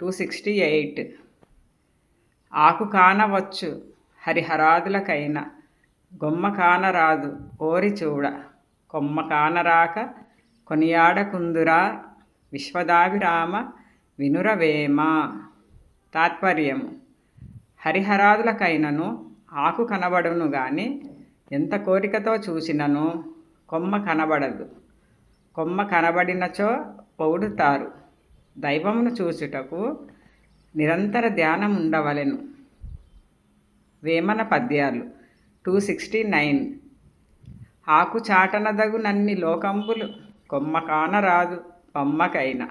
Two sixty eight. ఆకు కానవచ్చు హరిహరాదులకైన. గొమ్మ కానరాదు ఓరి చూడ. కొమ్మ కానరాక కొనియాడకుందురా విశ్వదాభిరామ వినురవేమ. తాత్పర్యము. హరిహరాదులకైనను ఆకు కనబడును గాని ఎంత కోరికతో చూసినను కొమ్మ కనబడదు. కొమ్మ కనబడినచో పొగుడుతారు. దైవమును చూచుటకు నిరంతర ధ్యానం ఉండవలెను. వేమన పద్యాలు టూ సిక్స్టీ నైన్. ఆకు చాటనదగు నన్ని లోకంబులు కొమ్మ కానరాదు బొమ్మకైన.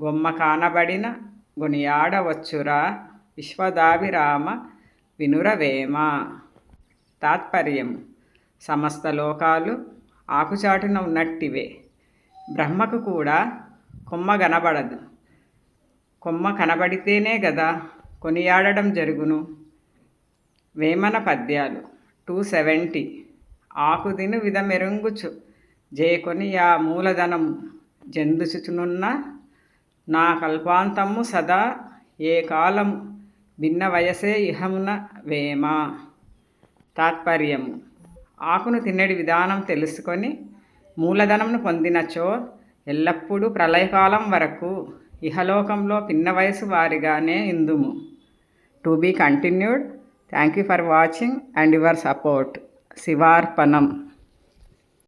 గొమ్మ కానబడిన గునియాడవచ్చురా విశ్వదాభిరామ వినురవేమ. తాత్పర్యం సమస్త లోకాలు ఆకుచాటున ఉన్నట్టివే. బ్రహ్మకు కూడా కొమ్మ కనబడదు. కొమ్మ కనబడితేనే కదా కొనియాడడం జరుగును. వేమన పద్యాలు టూ సెవెంటీ. ఆకుదిను విధమెరుంగుచు. జేకొని ఆ మూలధనము జందుచుచునున్న నా కల్పాంతము సదా ఏ కాలం భిన్న వయసే ఇహమున వేమ. తాత్పర్యము. ఆకును తినడి విధానం తెలుసుకొని మూలధనమును పొందినచో ఎల్లప్పుడూ ప్రళయకాలం వరకు ఇహలోకంలో పిన్న వయసు వారిగానే ఇందుము. To be continued. Thank you for watching and your support. శివార్పణం.